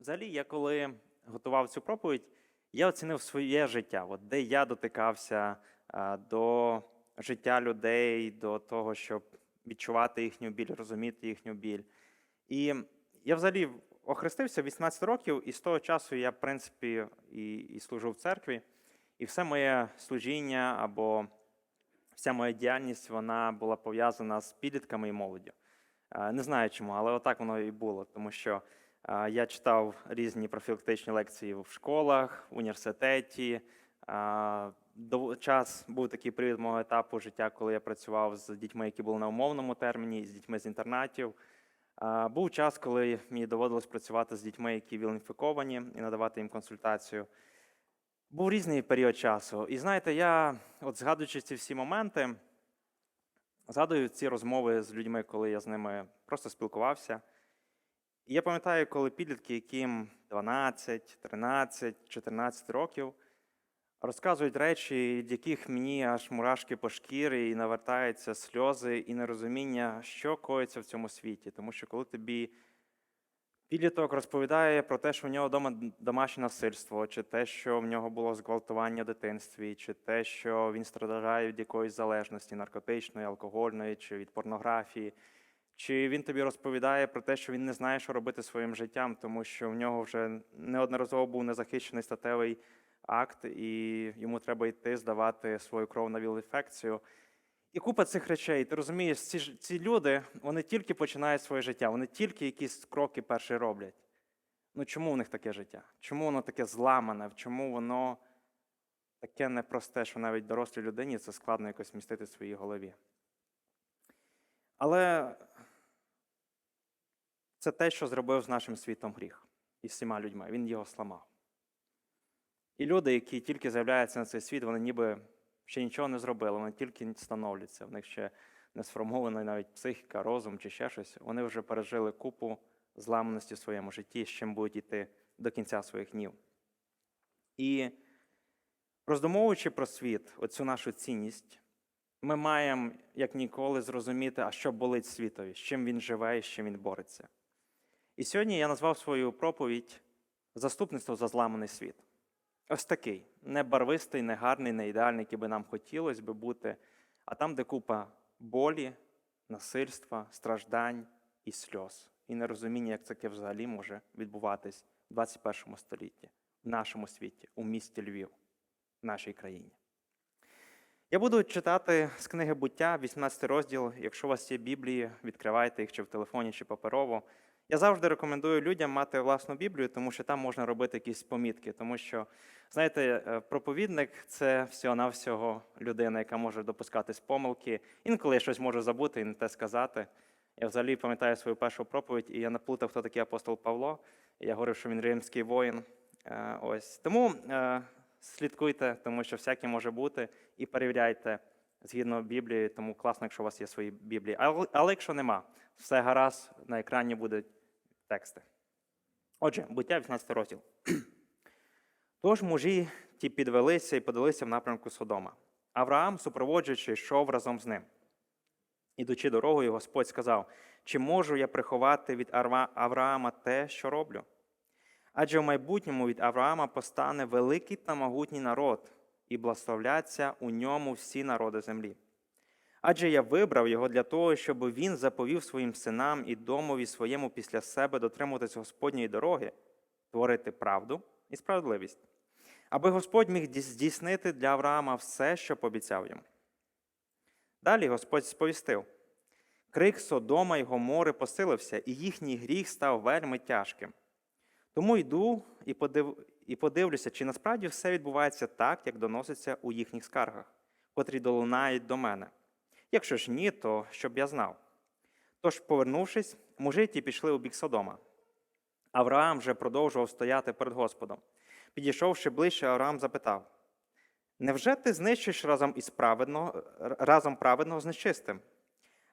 Взагалі, я коли готував цю проповідь, я оцінив своє життя, от де я дотикався до життя людей, до того, щоб відчувати їхню біль, розуміти їхню біль. І я взагалі охрестився 18 років, і з того часу я, в принципі, і, і служу в церкві, і все моє служіння або вся моя діяльність вона була пов'язана з підлітками і молоддю. Не знаю чому, але отак воно і було, тому що я читав різні профілактичні лекції в школах, в університеті. Час був такий період мого етапу життя, коли я працював з дітьми, які були на умовному терміні, з дітьми з інтернатів. Був час, коли мені доводилось працювати з дітьми, які віл-інфіковані, і надавати їм консультацію. Був різний період часу. І знаєте, я, от згадуючи ці всі моменти, згадую ці розмови з людьми, коли я з ними просто спілкувався. І я пам'ятаю, коли підлітки, яким 12, 13, 14 років, розказують речі, від яких мені аж мурашки по шкірі, і навертаються сльози і нерозуміння, що коїться в цьому світі. Тому що коли тобі підліток розповідає про те, що в нього вдома домашнє насильство, чи те, що в нього було зґвалтування в дитинстві, чи те, що він страждає від якоїсь залежності наркотичної, алкогольної, чи від порнографії. Чи він тобі розповідає про те, що він не знає, що робити своїм життям, тому що в нього вже неодноразово був незахищений статевий акт, і йому треба йти здавати свою кров на віл-інфекцію. І купа цих речей. Ти розумієш, ці, ці люди вони тільки починають своє життя, вони тільки якісь кроки перші роблять. Ну чому в них таке життя? Чому воно таке зламане? Чому воно таке непросте, що навіть дорослій людині це складно якось містити в своїй голові? Але це те, що зробив з нашим світом гріх і всіма людьми. Він його сламав. І люди, які тільки з'являються на цей світ, вони ніби ще нічого не зробили, вони тільки становляться. В них ще не сформована навіть психіка, розум чи ще щось. Вони вже пережили купу зламаності в своєму житті, з чим будуть йти до кінця своїх днів. І роздумовуючи про світ, оцю нашу цінність, ми маємо як ніколи зрозуміти, а що болить світові, з чим він живе і з чим він бореться. І сьогодні я назвав свою проповідь Заступництво за зламаний світ. Ось такий, не барвистий, не гарний, не ідеальний, який би нам хотілося би бути, а там, де купа болі, насильства, страждань і сльоз, і нерозуміння, як таке взагалі може відбуватись в 21 столітті, в нашому світі, у місті Львів, в нашій країні. Я буду читати з книги буття, 18 розділ. Якщо у вас є Біблії, відкривайте їх чи в телефоні, чи паперово. Я завжди рекомендую людям мати власну Біблію, тому що там можна робити якісь помітки. Тому що, знаєте, е, проповідник це всього-навсього людина, яка може допускатись помилки. Інколи я щось можу забути і не те сказати. Я взагалі пам'ятаю свою першу проповідь, і я наплутав, хто такий апостол Павло. Я говорив, що він римський воїн. Е, Ось тому е, слідкуйте, тому що всяке може бути, і перевіряйте згідно Біблії, тому класно, якщо у вас є свої Біблії. Але, але якщо нема, все гаразд, на екрані будуть тексти. Отже, буття 18 розділ. Тож мужі ті підвелися і подалися в напрямку Содома. Авраам, супроводжуючи, йшов разом з ним. Ідучи дорогою, Господь сказав: Чи можу я приховати від Авраама те, що роблю? Адже в майбутньому від Авраама постане великий та могутній народ, і благословляться у ньому всі народи землі. Адже я вибрав його для того, щоб він заповів своїм синам і домові своєму після себе дотримуватись Господньої дороги, творити правду і справедливість, аби Господь міг здійснити для Авраама все, що пообіцяв йому. Далі Господь сповістив: крик Содома й Гомори посилився, і їхній гріх став вельми тяжким. Тому йду і, подив... і подивлюся, чи насправді все відбувається так, як доноситься у їхніх скаргах, котрі долунають до мене. Якщо ж ні, то щоб я знав. Тож, повернувшись, мужи ті пішли у бік Содома. Авраам же продовжував стояти перед Господом. Підійшовши ближче, Авраам запитав: Невже ти знищиш разом із праведного, разом праведного з нечистим?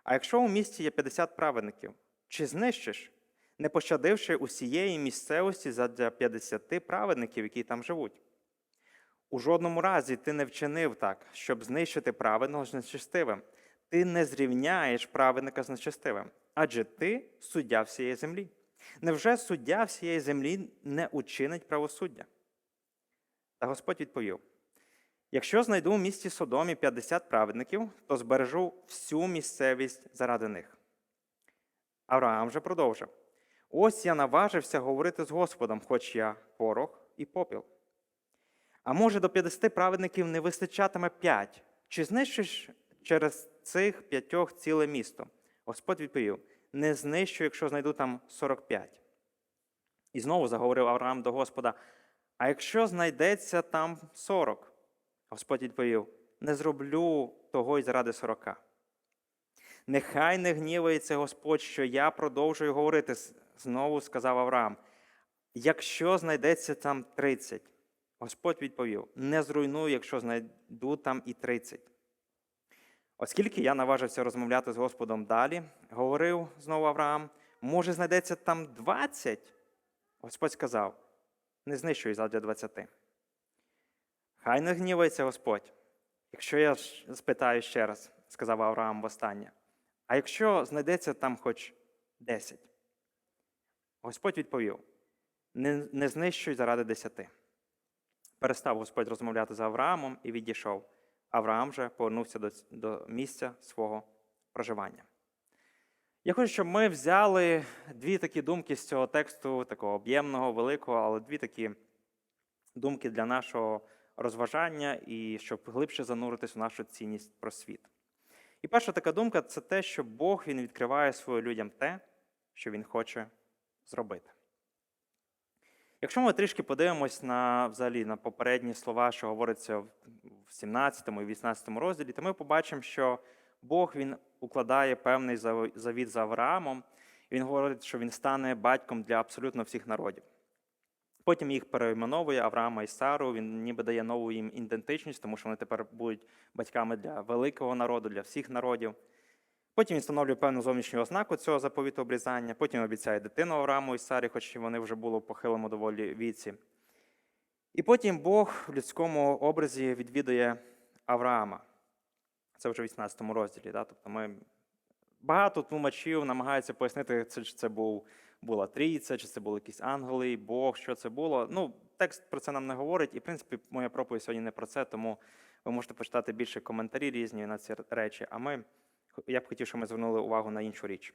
А якщо у місті є 50 праведників, чи знищиш, не пощадивши усієї місцевості задля 50 праведників, які там живуть? У жодному разі ти не вчинив так, щоб знищити праведного з нечистивим. Ти не зрівняєш праведника з нечистивим, адже ти суддя всієї землі. Невже суддя всієї землі не учинить правосуддя? Та Господь відповів: якщо знайду в місті Содомі 50 праведників, то збережу всю місцевість заради них. Авраам же продовжив: Ось я наважився говорити з Господом, хоч я порох і попіл. А може, до 50 праведників не вистачатиме п'ять? Чи знищиш через цих п'ятьох ціле місто? Господь відповів: не знищу, якщо знайду там 45. І знову заговорив Авраам до Господа: А якщо знайдеться там 40? Господь відповів: Не зроблю того й заради 40. Нехай не гнівається Господь, що я продовжую говорити, знову сказав Авраам. Якщо знайдеться там 30, Господь відповів: не зруйную, якщо знайду там і 30. Оскільки я наважився розмовляти з Господом далі, говорив знову Авраам, може, знайдеться там 20? Господь сказав: не знищуй задля 20. Хай не гнівається Господь. Якщо я спитаю ще раз, сказав Авраам востаннє, а якщо знайдеться там хоч 10? Господь відповів: не, не знищуй заради 10. Перестав Господь розмовляти з Авраамом і відійшов. Авраам же повернувся до, до місця свого проживання. Я хочу, щоб ми взяли дві такі думки з цього тексту, такого об'ємного, великого, але дві такі думки для нашого розважання і щоб глибше зануритись у нашу цінність про світ. І перша така думка це те, що Бог він відкриває своїм людям те, що Він хоче зробити. Якщо ми трішки подивимось на взагалі на попередні слова, що говориться в 17 і 18 розділі, то ми побачимо, що Бог він укладає певний завіт з Авраамом, і він говорить, що він стане батьком для абсолютно всіх народів. Потім їх перейменовує Авраама і Сару, він ніби дає нову їм ідентичність, тому що вони тепер будуть батьками для великого народу, для всіх народів. Потім він встановлює певну зовнішню ознаку цього заповіту обрізання, потім обіцяє дитину Аврааму і Сарі, хоч вони вже були в похилому доволі віці. І потім Бог в людському образі відвідує Авраама. Це вже в 18 розділі. Да? Тобто ми Багато тлумачів намагаються пояснити, чи це був, була трійця, чи це були якісь ангели, Бог, що це було. Ну, Текст про це нам не говорить, і, в принципі, моя проповідь сьогодні не про це, тому ви можете почитати більше коментарі різні на ці речі. А ми, я б хотів, щоб ми звернули увагу на іншу річ.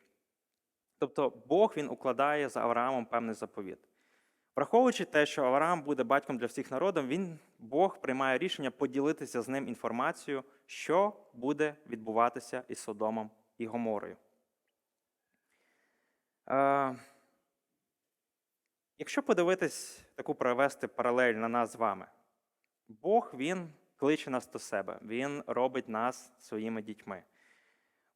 Тобто, Бог він укладає за Авраамом певний заповіт. Враховуючи те, що Авраам буде батьком для всіх народів, він, Бог приймає рішення поділитися з ним інформацією, що буде відбуватися із Содомом і Гоморою. Е, Якщо подивитись, таку провести паралель на нас з вами, Бог Він кличе нас до себе, Він робить нас своїми дітьми.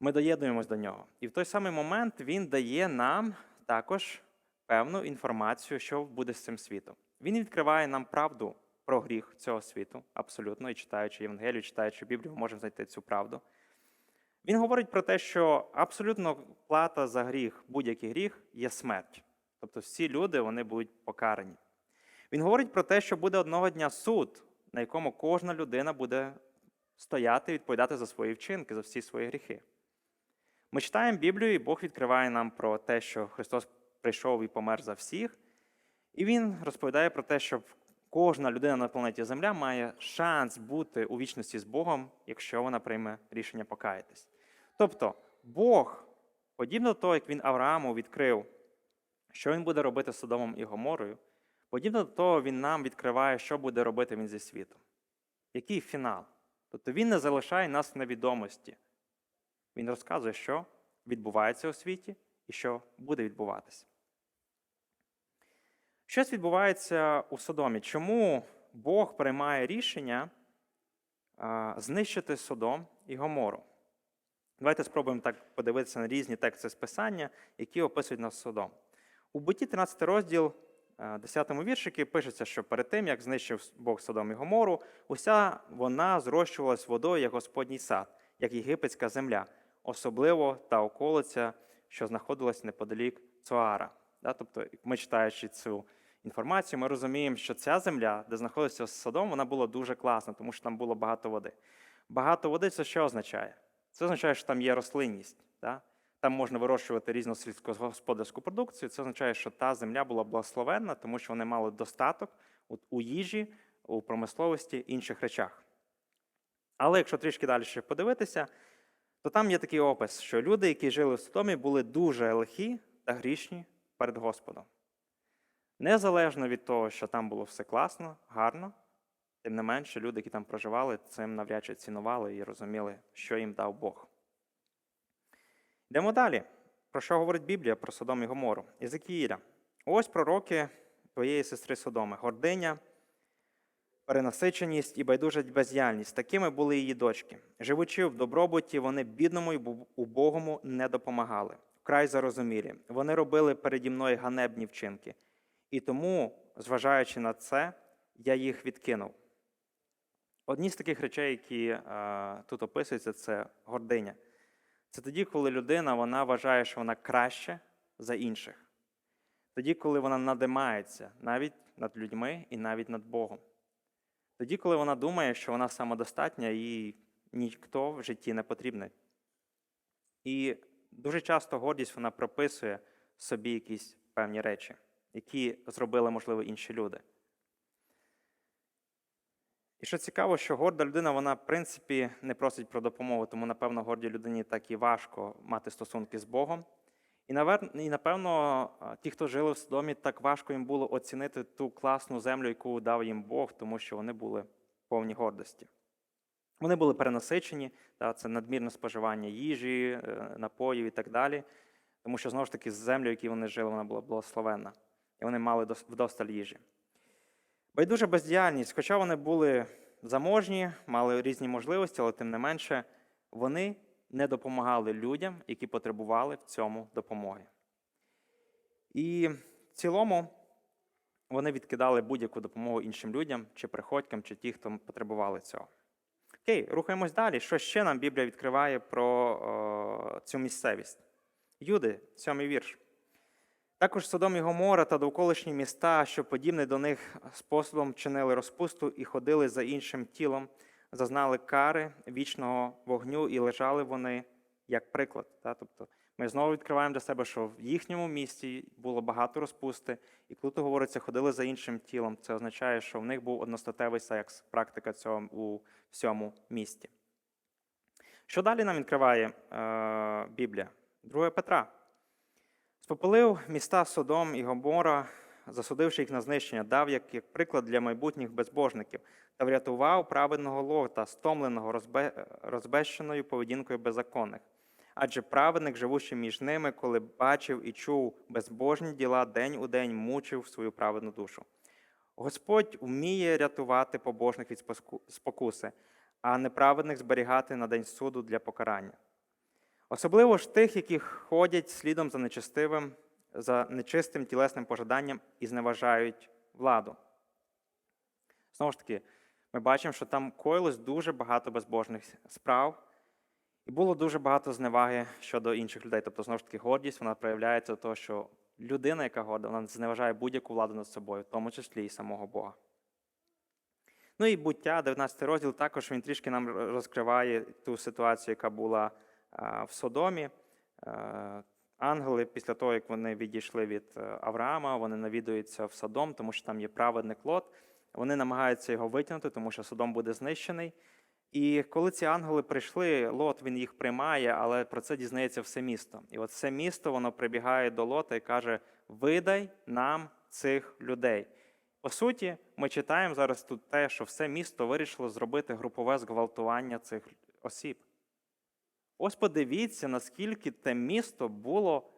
Ми доєднуємось до нього. І в той самий момент Він дає нам також певну інформацію, що буде з цим світом. Він відкриває нам правду про гріх цього світу, абсолютно, і читаючи Євангелію, читаючи Біблію, ми можемо знайти цю правду. Він говорить про те, що абсолютно плата за гріх, будь-який гріх, є смерть. Тобто всі люди вони будуть покарані. Він говорить про те, що буде одного дня суд, на якому кожна людина буде стояти і відповідати за свої вчинки, за всі свої гріхи. Ми читаємо Біблію, і Бог відкриває нам про те, що Христос прийшов і помер за всіх. І Він розповідає про те, що кожна людина на планеті Земля має шанс бути у вічності з Богом, якщо вона прийме рішення покаятись. Тобто, Бог, подібно до того, як він Аврааму відкрив, що він буде робити з Содомом і Гоморою, подібно до того, він нам відкриває, що буде робити він зі світом. Який фінал? Тобто він не залишає нас в невідомості. Він розказує, що відбувається у світі і що буде відбуватися. Щось відбувається у Содомі. Чому Бог приймає рішення знищити Содом і Гомору? Давайте спробуємо так подивитися на різні тексти з Писання, які описують нас Содом. У буті 13 розділ, 10 віршики, пишеться, що перед тим, як знищив Бог Содом і Гомору, уся вона зрощувалась водою, як Господній сад, як єгипетська земля, особливо та околиця, що знаходилась неподалік Цоара. Тобто, ми читаючи цю інформацію, ми розуміємо, що ця земля, де знаходиться Содом, вона була дуже класна, тому що там було багато води. Багато води це що означає? Це означає, що там є рослинність. Да? там можна вирощувати різну сільськогосподарську продукцію. Це означає, що та земля була благословенна, тому що вони мали достаток у їжі, у промисловості, інших речах. Але якщо трішки далі ще подивитися, то там є такий опис, що люди, які жили в Содомі, були дуже лихі та грішні перед Господом. Незалежно від того, що там було все класно, гарно, тим не менше, люди, які там проживали, цим навряд чи цінували і розуміли, що їм дав Бог. Йдемо далі. Про що говорить Біблія про Содом і Гомору? Ізекіїля. Ось пророки твоєї сестри Содоми, гординя, перенасиченість і байдужа бездіяльність. Такими були її дочки. Живучи в добробуті, вони бідному і убогому не допомагали. Вкрай зарозумілі. Вони робили переді мною ганебні вчинки. І тому, зважаючи на це, я їх відкинув. Одні з таких речей, які е, тут описуються, це гординя. Це тоді, коли людина вона вважає, що вона краще за інших. Тоді, коли вона надимається навіть над людьми і навіть над Богом. Тоді, коли вона думає, що вона самодостатня і ніхто в житті не потрібний. І дуже часто гордість вона прописує собі якісь певні речі, які зробили, можливо, інші люди. І що цікаво, що горда людина, вона, в принципі, не просить про допомогу, тому, напевно, гордій людині так і важко мати стосунки з Богом. І, напевно, ті, хто жили в Содомі, так важко їм було оцінити ту класну землю, яку дав їм Бог, тому що вони були повні гордості. Вони були перенасичені, це надмірне споживання їжі, е, напоїв і так далі. Тому що, знову ж таки, землю, в якій вони жили, вона була благословенна. І вони мали вдосталь їжі. Байдужа бездіяльність, хоча вони були заможні, мали різні можливості, але тим не менше, вони не допомагали людям, які потребували в цьому допомоги. І в цілому вони відкидали будь-яку допомогу іншим людям, чи приходькам, чи ті, хто потребували цього. Окей, рухаємось далі. Що ще нам Біблія відкриває про о, цю місцевість? Юди, сьомий вірш. Також Содом і Гомора та довколишні міста, що подібне до них способом чинили розпусту і ходили за іншим тілом, зазнали кари вічного вогню, і лежали вони як приклад. Тобто ми знову відкриваємо для себе, що в їхньому місті було багато розпусти, і коли тут говориться, ходили за іншим тілом, це означає, що в них був одностатевий секс, практика цього у всьому місті. Що далі нам відкриває е, Біблія? 2 Петра. Спопилив міста Содом і Гомора, засудивши їх на знищення, дав як, як приклад для майбутніх безбожників та врятував праведного лота, стомленого розбе, розбещеною поведінкою беззаконних. Адже праведник, живучи між ними, коли бачив і чув безбожні діла, день у день мучив свою праведну душу. Господь вміє рятувати побожних від спокуси, а неправедних зберігати на день суду для покарання. Особливо ж тих, які ходять слідом за нечестивим, за нечистим тілесним пожаданням і зневажають владу. Знову ж таки, ми бачимо, що там коїлось дуже багато безбожних справ, і було дуже багато зневаги щодо інших людей. Тобто, знову ж таки, гордість вона проявляється того, що людина, яка горда, вона зневажає будь-яку владу над собою, в тому числі і самого Бога. Ну і буття, 19 розділ, також він трішки нам розкриває ту ситуацію, яка була в Содомі. Ангели, після того, як вони відійшли від е, Авраама, вони навідуються в Содом, тому що там є праведник Лот. Вони намагаються його витягнути, тому що Содом буде знищений. І коли ці ангели прийшли, Лот він їх приймає, але про це дізнається все місто. І от все місто воно прибігає до Лота і каже: Видай нам цих людей. По суті, ми читаємо зараз тут те, що все місто вирішило зробити групове зґвалтування цих осіб. Ось подивіться, наскільки те місто було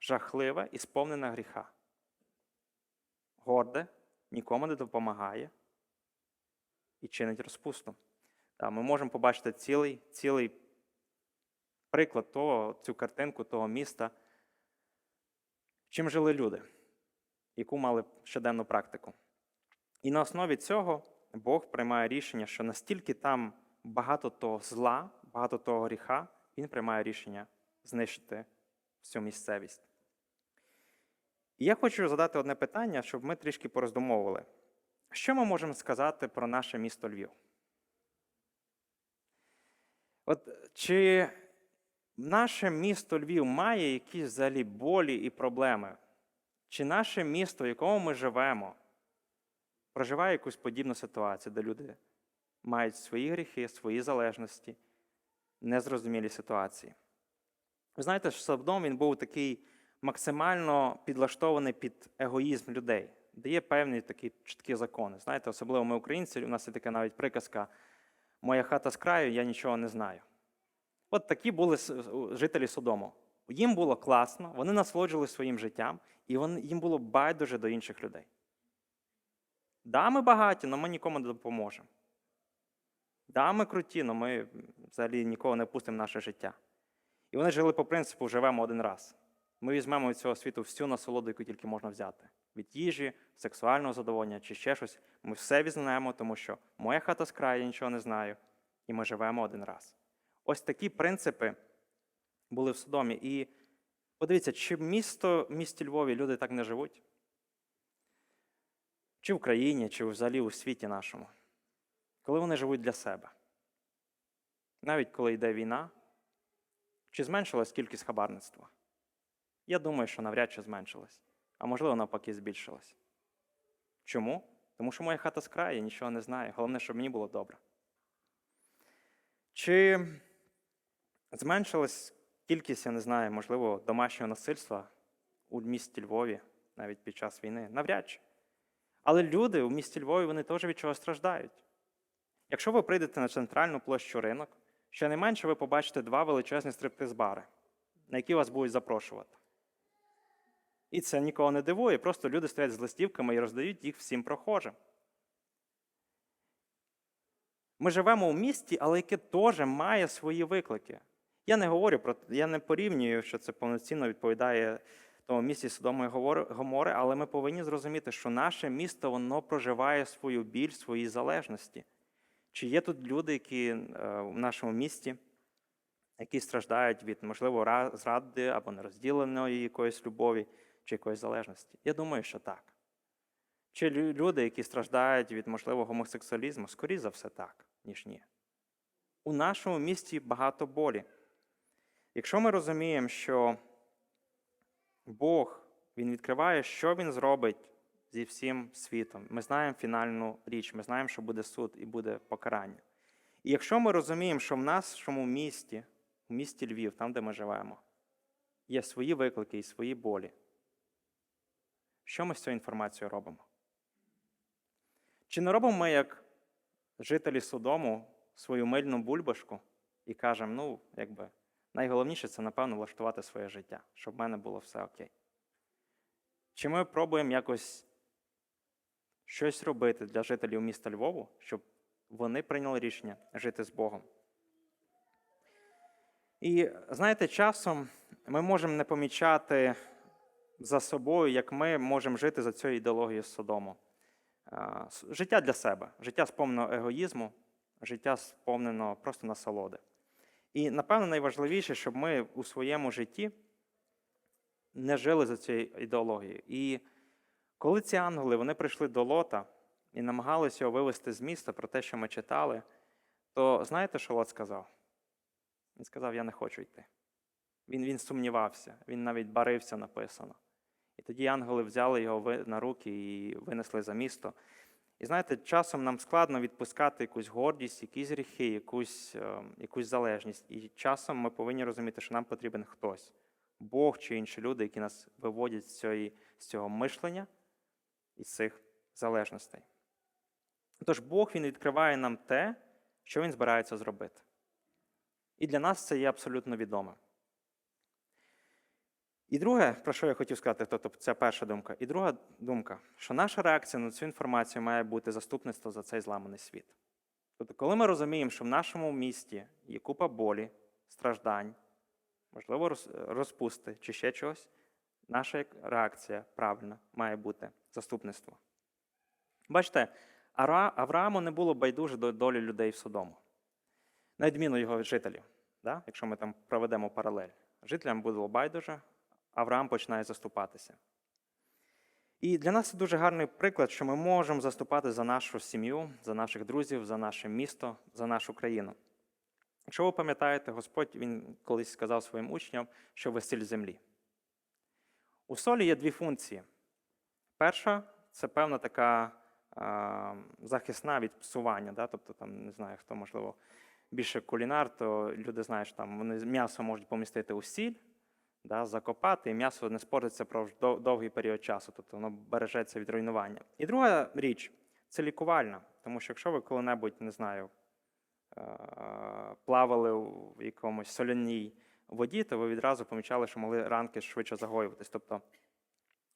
жахливе і сповнене гріха. Горде, нікому не допомагає і чинить розпусту. Ми можемо побачити цілий, цілий приклад того, цю картинку того міста, чим жили люди, яку мали щоденну практику. І на основі цього Бог приймає рішення, що настільки там багато того зла, багато того гріха, він приймає рішення знищити всю місцевість. І я хочу задати одне питання, щоб ми трішки пороздумовували. Що ми можемо сказати про наше місто Львів? От чи наше місто Львів має якісь взагалі болі і проблеми? Чи наше місто, в якому ми живемо, проживає якусь подібну ситуацію, де люди мають свої гріхи, свої залежності, незрозумілі ситуації? Ви знаєте, що Содом він був такий максимально підлаштований під егоїзм людей, де є певні такі чіткі закони. Знаєте, особливо ми, українці, у нас є така навіть приказка Моя хата з краю, я нічого не знаю. От такі були жителі Содому. Їм було класно, вони насолоджувалися своїм життям, і їм було байдуже до інших людей. Да, ми багаті, але ми нікому не допоможемо. Да, ми круті, але ми взагалі нікого не пустимо в наше життя. І вони жили по принципу живемо один раз. Ми візьмемо від цього світу всю насолоду, яку тільки можна взяти. Від їжі, сексуального задоволення чи ще щось. Ми все візьмемо, тому що моя хата з краю, я нічого не знаю, і ми живемо один раз. Ось такі принципи були в Содомі. І подивіться, чи місто, в місті Львові люди так не живуть? Чи в країні, чи взагалі у світі нашому, коли вони живуть для себе. Навіть коли йде війна, чи зменшилась кількість хабарництва? Я думаю, що навряд чи зменшилась, а можливо, навпаки, збільшилась. Чому? Тому що моя хата з краю, я нічого не знаю. Головне, щоб мені було добре. Чи зменшилась кількість, я не знаю, можливо, домашнього насильства у місті Львові навіть під час війни? Навряд чи. Але люди у місті Львові вони теж від чого страждають. Якщо ви прийдете на центральну площу ринок, щонайменше ви побачите два величезні стриптиз-бари, на які вас будуть запрошувати. І це нікого не дивує, просто люди стоять з листівками і роздають їх всім прохожим. Ми живемо у місті, але яке теж має свої виклики. Я не говорю про я не порівнюю, що це повноцінно відповідає тому місті Содому і Гомори, але ми повинні зрозуміти, що наше місто воно проживає свою біль, свої залежності. Чи є тут люди, які е, в нашому місті, які страждають від, можливо, зради або нерозділеної якоїсь любові чи якоїсь залежності? Я думаю, що так. Чи лю- люди, які страждають від, можливо, гомосексуалізму, скоріше за все так, ніж ні. У нашому місті багато болі. Якщо ми розуміємо, що Бог Він відкриває, що Він зробить зі всім світом. Ми знаємо фінальну річ, ми знаємо, що буде суд і буде покарання. І якщо ми розуміємо, що в нашому місті, в місті Львів, там, де ми живемо, є свої виклики і свої болі, що ми з цією інформацією робимо? Чи не робимо ми, як жителі Содому, свою мильну бульбашку і кажемо, ну, якби, найголовніше це, напевно, влаштувати своє життя, щоб в мене було все окей. Чи ми пробуємо якось щось робити для жителів міста Львову, щоб вони прийняли рішення жити з Богом? І знаєте, часом ми можемо не помічати за собою, як ми можемо жити за цією ідеологією Содому. Життя для себе, життя сповнено егоїзму, життя сповнено просто насолоди. І, напевно, найважливіше, щоб ми у своєму житті не жили за цією ідеологією. І коли ці ангели вони прийшли до Лота і намагалися його вивести з міста про те, що ми читали, то знаєте, що Лот сказав? Він сказав: Я не хочу йти. Він, він сумнівався, він навіть барився, написано. І тоді ангели взяли його на руки і винесли за місто. І знаєте, часом нам складно відпускати якусь гордість, якісь гріхи, якусь, е, якусь залежність. І часом ми повинні розуміти, що нам потрібен хтось, Бог чи інші люди, які нас виводять з, цієї, з цього мишлення і з цих залежностей. Тож Бог Він відкриває нам те, що Він збирається зробити. І для нас це є абсолютно відоме. І друге, про що я хотів сказати, тобто це перша думка. І друга думка, що наша реакція на цю інформацію має бути заступництво за цей зламаний світ. Тобто, коли ми розуміємо, що в нашому місті є купа болі, страждань, можливо, розпусти чи ще чогось, наша реакція правильна має бути заступництво. Бачите, Аврааму не було байдуже до долі людей в Содому, на відміну його жителів, да? якщо ми там проведемо паралель. Жителям було байдуже, Авраам починає заступатися. І для нас це дуже гарний приклад, що ми можемо заступати за нашу сім'ю, за наших друзів, за наше місто, за нашу країну. Якщо ви пам'ятаєте, Господь він колись сказав своїм учням, що ви сіль землі. У солі є дві функції. Перша це певна така а, захисна від псування. Да? Тобто, там, не знаю, хто, можливо, більше кулінар, то люди знають, що там вони м'ясо можуть помістити у сіль, да, закопати, і м'ясо не спортиться про довгий період часу, тобто воно бережеться від руйнування. І друга річ це лікувальна, тому що якщо ви коли-небудь, не знаю, е, плавали у якомусь соляній воді, то ви відразу помічали, що могли ранки швидше загоюватись. Тобто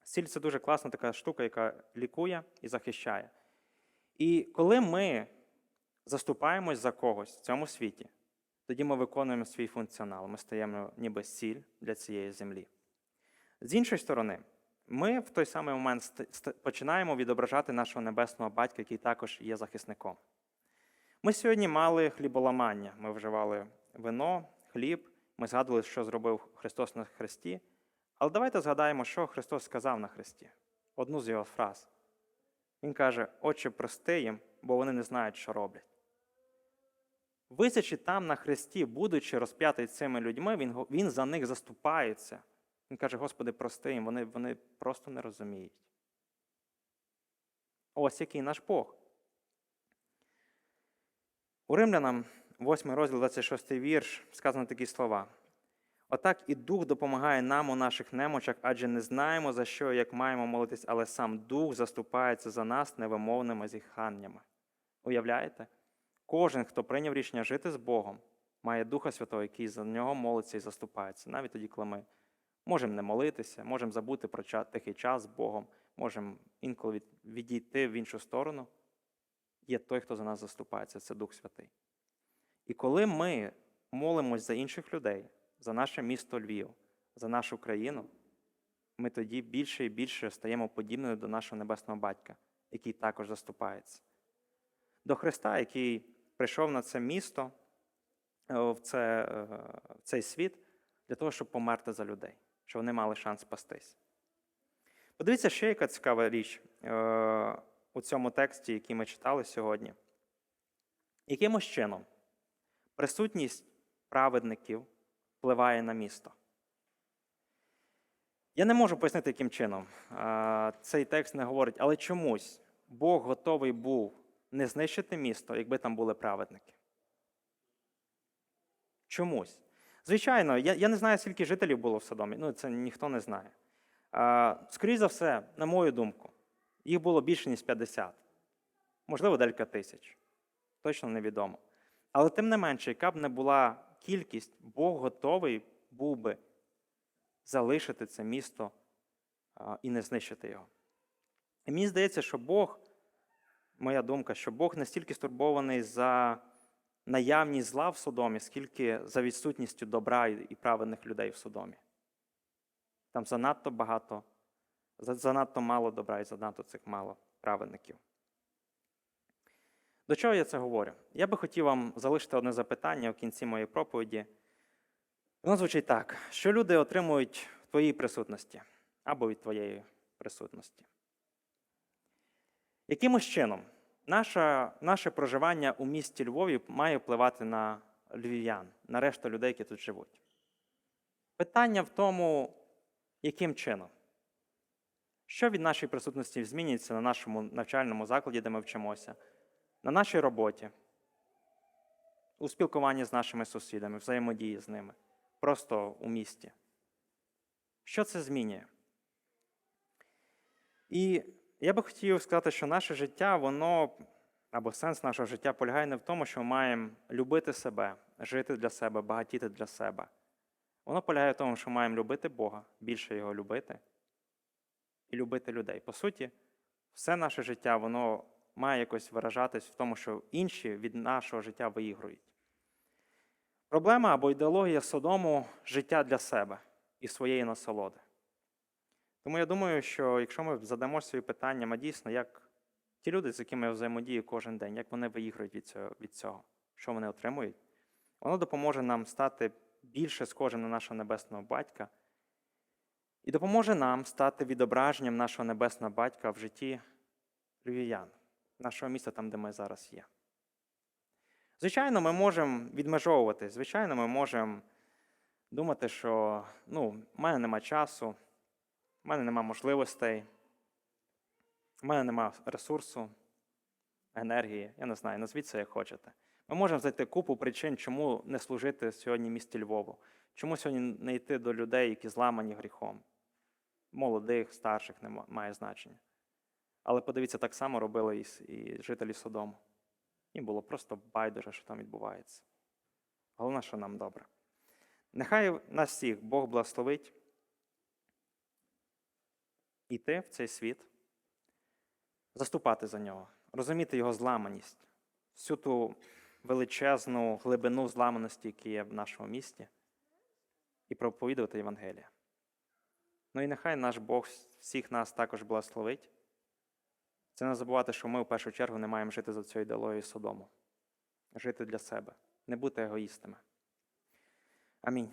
сіль це дуже класна така штука, яка лікує і захищає. І коли ми заступаємось за когось в цьому світі, тоді ми виконуємо свій функціонал. Ми стаємо ніби сіль для цієї землі. З іншої сторони, ми в той самий момент починаємо відображати нашого небесного батька, який також є захисником. Ми сьогодні мали хліболамання. Ми вживали вино, хліб, ми згадували, що зробив Христос на Христі. Але давайте згадаємо, що Христос сказав на Христі. Одну з його фраз. Він каже: Отче, прости їм, бо вони не знають, що роблять. Висячи там на хресті, будучи розп'ятий цими людьми, він, він за них заступається. Він каже: Господи, прости їм, вони, вони просто не розуміють. Ось який наш Бог. У Римлянам, 8 розділ, 26 вірш, сказано такі слова. Отак і Дух допомагає нам у наших немочах, адже не знаємо, за що і як маємо молитись, але сам Дух заступається за нас невимовними зіханнями. Уявляєте? Кожен, хто прийняв рішення жити з Богом, має Духа Святого, який за нього молиться і заступається. Навіть тоді, коли ми можемо не молитися, можемо забути про тихий час з Богом, можемо інколи відійти в іншу сторону. Є той, хто за нас заступається, це Дух Святий. І коли ми молимось за інших людей, за наше місто Львів, за нашу країну, ми тоді більше і більше стаємо подібними до нашого небесного батька, який також заступається. До Христа, який прийшов на це місто, е, в, це, е, в цей світ, для того, щоб померти за людей, щоб вони мали шанс спастись. Подивіться, ще яка цікава річ е, у цьому тексті, який ми читали сьогодні. Якимось чином присутність праведників впливає на місто. Я не можу пояснити, яким чином. Цей текст не говорить, але чомусь Бог готовий був не знищити місто, якби там були праведники. Чомусь. Звичайно, я, я не знаю, скільки жителів було в Содомі, ну це ніхто не знає. Скоріше за все, на мою думку, їх було більше, ніж 50. Можливо, декілька тисяч. Точно невідомо. Але тим не менше, яка б не була кількість, Бог готовий був би залишити це місто і не знищити його. І мені здається, що Бог, моя думка, що Бог настільки стурбований за наявність зла в Содомі, скільки за відсутністю добра і праведних людей в Содомі. Там занадто багато, занадто мало добра і занадто цих мало праведників. До чого я це говорю? Я би хотів вам залишити одне запитання в кінці моєї проповіді. Воно звучить так: що люди отримують в твоїй присутності або від твоєї присутності? Якимось чином наше, наше проживання у місті Львові має впливати на львів'ян, на решту людей, які тут живуть. Питання в тому, яким чином? Що від нашої присутності змінюється на нашому навчальному закладі, де ми вчимося, на нашій роботі, у спілкуванні з нашими сусідами, взаємодії з ними, просто у місті? Що це змінює? І я би хотів сказати, що наше життя, воно або сенс нашого життя полягає не в тому, що ми маємо любити себе, жити для себе, багатіти для себе. Воно полягає в тому, що ми маємо любити Бога, більше його любити і любити людей. По суті, все наше життя воно має якось виражатись в тому, що інші від нашого життя виігрують. Проблема або ідеологія Содому життя для себе і своєї насолоди. Тому я думаю, що якщо ми задамо собі питанням, а дійсно, як ті люди, з якими я взаємодію кожен день, як вони виіграють від цього, від цього, що вони отримують, воно допоможе нам стати більше схожим на нашого небесного батька і допоможе нам стати відображенням нашого небесного батька в житті львів'ян, нашого міста там, де ми зараз є. Звичайно, ми можемо відмежовувати. Звичайно, ми можемо думати, що ну, в мене нема часу, в мене нема можливостей, в мене нема ресурсу, енергії, я не знаю, назвіть це як хочете. Ми можемо знайти купу причин, чому не служити сьогодні місті Львову, чому сьогодні не йти до людей, які зламані гріхом. Молодих, старших не має значення. Але подивіться, так само робили і, і жителі Содому. Їм було просто байдуже, що там відбувається. Головне, що нам добре. Нехай нас всіх Бог благословить іти в цей світ, заступати за нього, розуміти його зламаність, всю ту величезну глибину зламаності, які є в нашому місті, і проповідувати Євангелія. Ну і нехай наш Бог всіх нас також благословить. Це не забувати, що ми в першу чергу не маємо жити за цією ідеологією Содому. Жити для себе, не бути егоїстами. Амінь.